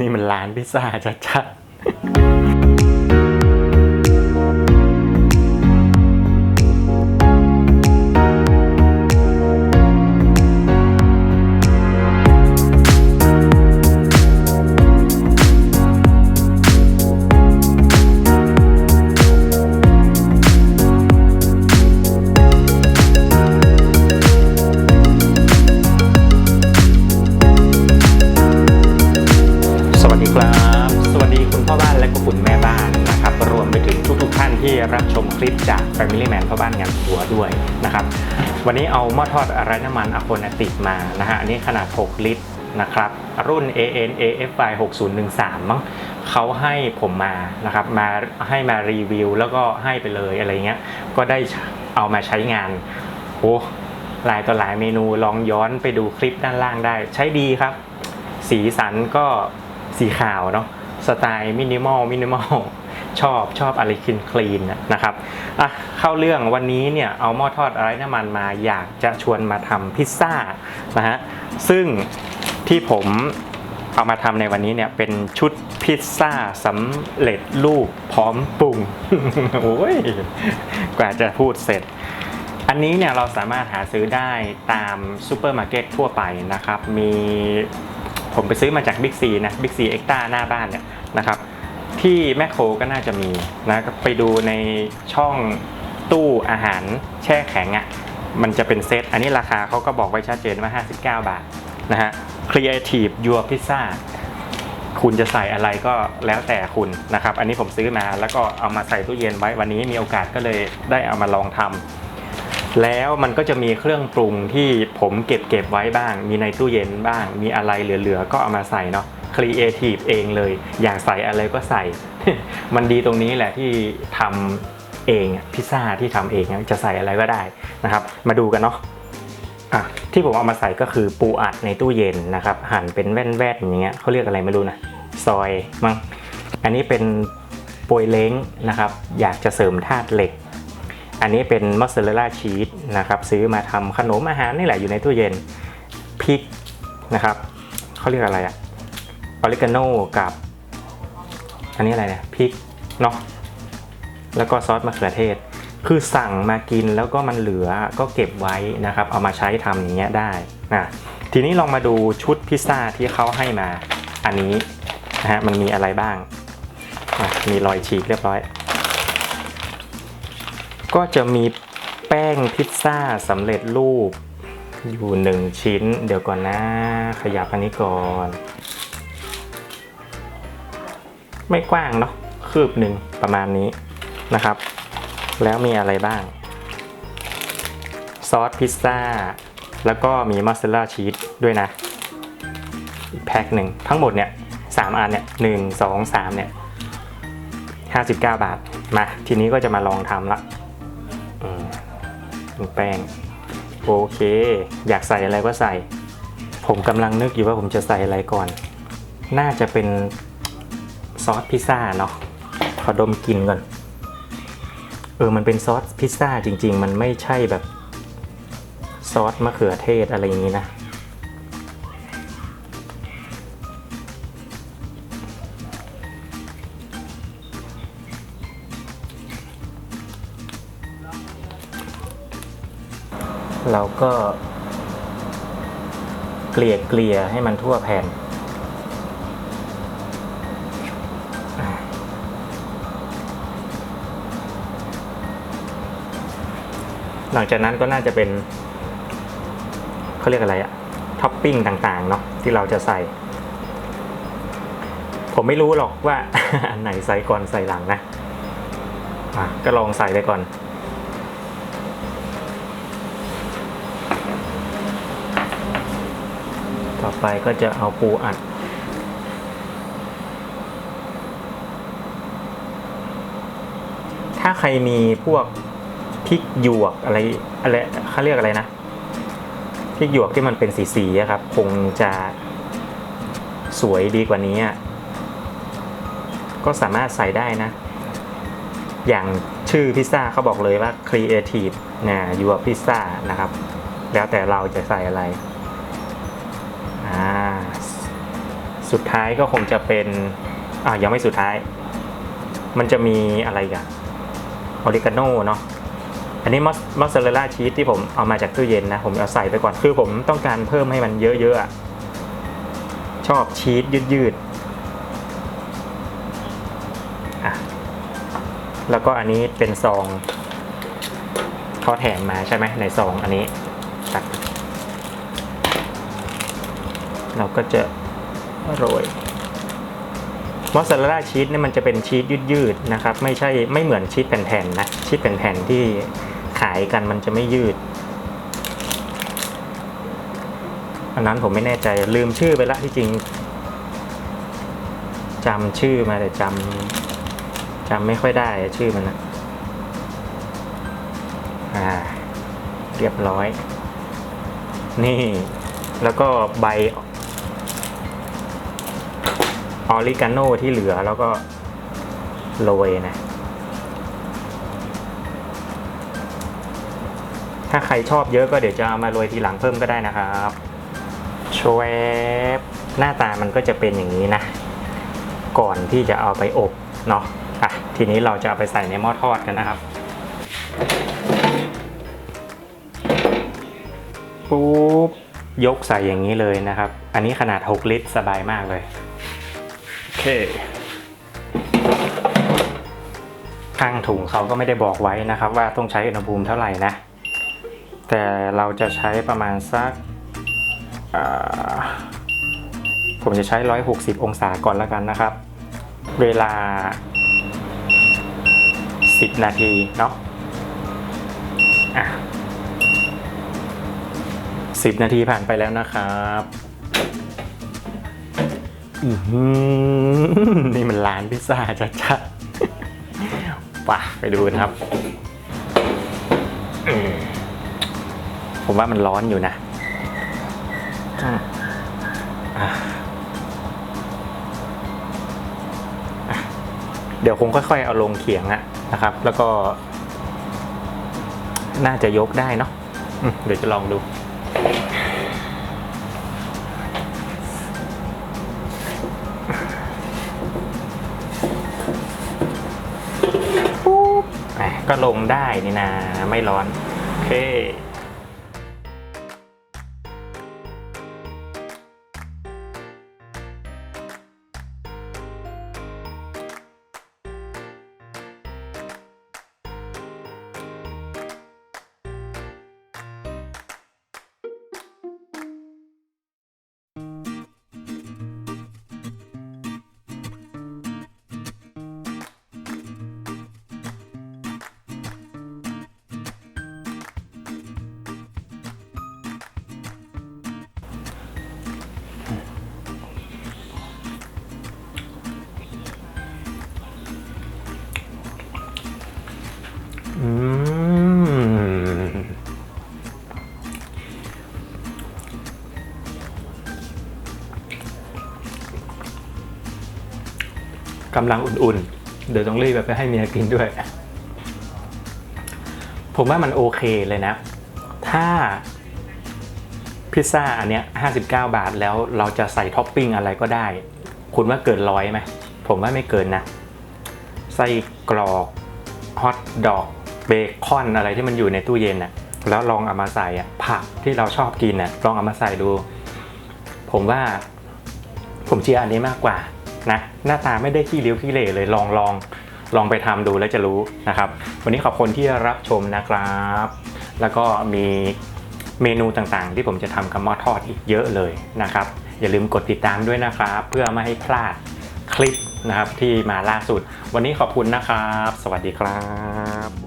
นี่มันร้านพิซซ่าชัดๆ แม่บ้านนะครับรวมไปถึงทุก ๆ ท่านที่รับชมคลิปจาก Family Man พ่อบ้านงานหัวด้วยนะครับวันนี้เอาหม้อทอดไร้น้ำมันอะโคนาติกมานะฮะอันนี้ขนาด 6 ลิตรนะครับรุ่น AN AFY 6013มั้งเขาให้ผมมานะครับมาให้มารีวิว แล้วก็ให้ไปเลยอะไรเงี้ยก็ได้เอามาใช้งานโอ้หลายต่อหลายเมนูลองย้อนไปดูคลิปด้านล่างได้ ใช้ดีครับ สีสันก็สีขาวเนาะ สไตล์มินิมอลมินิมอลชอบชอบอะไรคลีนคลีนนะครับอะเข้าเรื่องวันนี้เนี่ยเอาหม้อทอดไร้น้ำมันมาอยากจะชวนมาทำพิซซ่านะฮะซึ่งที่ผมเอามาทำในวันนี้เนี่ยเป็นชุดพิซซ่าสำเร็จรูปพร้อมปรุงโอ้ยกว่าจะพูดเสร็จ อันนี้เนี่ยเราสามารถหาซื้อได้ตามซูเปอร์มาร์เก็ตทั่วไปนะครับ มี ผมไปซื้อมาจากบิ๊กซีนะบิ๊กซีเอ็กตาหน้าบ้านเนี่ยนะครับที่แมคโครก็น่าจะมีนะไปดูในช่องตู้อาหารแช่แข็งอะ่ะมันจะเป็นเซต อันนี้ราคาเขาก็บอกไว้ชัดเจนว่า 59 บาทนะฮะ Creative Your Pizza คุณจะใส่อะไรก็แล้วแต่คุณนะครับ อันนี้ผมซื้อมาแล้วก็เอามาใส่ตู้เย็นไว้วันนี้มีโอกาสก็เลยได้เอามาลองทำ แล้วมันก็จะมีเครื่องปรุงที่ผมเก็บเก็บไว้บ้าง มีในตู้เย็นบ้าง มีอะไรเหลือๆ ก็เอามาใส่เนาะครีเอทีฟเองเลย อยากใส่อะไรก็ใส่ มันดีตรงนี้แหละที่ทำเองพิซซ่าที่ทำเองจะใส่อะไรก็ได้นะครับ มาดูกันเนาะอะที่ผมเอามาใส่ก็คือปูอัดในตู้เย็นนะครับ หั่นเป็นแว่นๆอย่างเงี้ยเขาเรียกอะไรไม่รู้นะซอยมั้งอันนี้เป็นโปยเล้งนะครับ อยากจะเสริมธาตุเหล็ก อันนี้เป็นมอสซาเรลล่าชีสนะครับซื้อมาทำขนมอาหารนี่แหละอยู่ในตู้เย็นพริกนะครับเขาเรียกอะไรอะออริกาโนกับ อันนี้อะไรเนี่ยพริกเนาะแล้วก็ซอสมะเขือเทศ คือสั่งมากินแล้วก็มันเหลือก็เก็บไว้นะครับ เอามาใช้ทำอย่างเงี้ยได้นะทีนี้ลองมาดูชุดพิซซ่าที่เขาให้มาอันนี้นะฮะมันมีอะไรบ้าง มีรอยฉีกเรียบร้อย ก็จะมีแป้งพิซซ่าสำเร็จรูป อยู่หนึ่งชิ้น เดี๋ยวก่อนนะ ขยับอันนี้ก่อน ไม่กว้างเนาะคืบหนึ่งประมาณนี้นะครับ แล้วมีอะไรบ้าง ซอสพิซซ่า แล้วก็มีมอสซาเรลล่าชีสด้วยนะ อีกแพ็คหนึ่งทั้งหมดเนี่ยสามอันเนี่ยหนึ่งสองสามเนี่ยห้าสิบเก้าบาท มา ทีนี้ก็จะมาลองทำละ อืมแป้ง โอเค อยากใส่อะไรก็ใส่ ผมกำลังนึกอยู่ว่าผมจะใส่อะไรก่อน น่าจะเป็นซอสพิซซ่าเนาะขอดมกลิ่นก่อน เออ มันเป็นซอสพิซซ่าจริง ๆ มันไม่ใช่แบบซอสมะเขือเทศอะไรอย่างนี้นะ เราก็เกลี่ยเกลี่ยให้มันทั่วแผ่น หลังจากนั้นก็น่าจะเป็นเขาเรียกอะไรอะท็อปปิ้งต่างๆ เนาะที่เราจะใส่ ผมไม่รู้หรอกว่าอันไหนใส่ก่อนใส่หลังนะะก็ลองใส่ไปก่อน ต่อไปก็จะเอาปูอัด ถ้าใครมีพวกพริกหยวกอะไรอะไรเขาเรียกอะไรนะพริกหยวกที่มันเป็นสีๆครับ คงจะสวยดีกว่านี้ ก็สามารถใส่ได้นะ อย่างชื่อพิซซ่าเขาบอกเลยว่า Creative นะ Your Pizza นะครับ แล้วแต่เราจะใส่อะไร สุดท้ายก็คงจะเป็นอ่ายังไม่สุดท้าย มันจะมีอะไรกันออริกาโน่เนาะอันนี้มอสมอสซาเรลล่าชีสที่ผมเอามาจากตู้เย็นนะ ผมเอาใส่ไปก่อน คือผมต้องการเพิ่มให้มันเยอะๆอะชอบชีสยืดๆอะแล้วก็อันนี้เป็นซองเขาแถมมาใช่ไหมในซองอันนี้ตัดเราก็จะ โรยมอสซาเรลล่าชีสเนี่ยมันจะเป็นชีสยืดๆนะครับ ไม่ใช่ไม่เหมือนชีสแผ่นๆนะชีสแผ่นๆที่ขายกันมันจะไม่ยืด อันนั้นผมไม่แน่ใจลืมชื่อไปละที่จริงจำชื่อมาแต่จำจำไม่ค่อยได้ชื่อมันนะอ่า เรียบร้อย นี่ แล้วก็ใบ ออริกาโนที่เหลือแล้วก็โรยนะ ถ้าใครชอบเยอะก็เดี๋ยวจะเอามาโรยทีหลังเพิ่มก็ได้นะครับชวบหน้าตามันก็จะเป็นอย่างนี้นะ ก่อนที่จะเอาไปอบเนาะอะทีนี้เราจะเอาไปใส่ในหม้อทอดกันนะครับปุ๊บยกใส่อย่างนี้เลยนะครับ อันนี้ขนาด 6 ลิตรสบายมากเลย คข้างถุงเขาก็ไม่ได้บอกไว้นะครับ ว่าต้องใช้อุณหภูมิเท่าไหร่นะ แต่เราจะใช้ประมาณสักผมจะใช้ 160 องศาก่อนแล้วกันนะครับ เวลา 10 นาทีเนาะะสิบนาทีผ่านไปแล้วนะครับ นี่มันร้านพิซซ่าชัดๆป่ะไปดูนะครับ ผมว่ามันร้อนอยู่นะเดี๋ยวคงค่อยๆเอาลงเขียงอะนะครับ แล้วก็ น่าจะยกได้เนาะเดี๋ยวจะลองดู ก็ลงได้นี่นะไม่ร้อน โอเค กำลังอุ่นๆ เดี๋ยวต้องรีบไปให้เมียกินด้วย ผมว่ามันโอเคเลยนะ ถ้าพิซซ่าอันเนี้ย59 บาทแล้วเราจะใส่ท็อปปิ้งอะไรก็ได้ คุณว่าเกินร้อยไหม ผมว่าไม่เกินนะไส้กรอกฮอทดอกเบคอนอะไรที่มันอยู่ในตู้เย็นน่ะแล้วลองเอามาใส่อะผักที่เราชอบกินน่ะลองเอามาใส่ดู ผมว่าผมเชียร์อันนี้มากกว่า นะหน้าตาไม่ได้ขี้ริ้วขี้เหร่เลยลองลองลองไปทำดูแล้วจะรู้นะครับ วันนี้ขอบคุณที่รับชมนะครับ แล้วก็มีเมนูต่างๆ ที่ผมจะทำกับหม้อทอดอีกเยอะเลยนะครับ อย่าลืมกดติดตามด้วยนะครับ เพื่อไม่ให้พลาดคลิปนะครับที่มาล่าสุด วันนี้ขอบคุณนะครับ สวัสดีครับ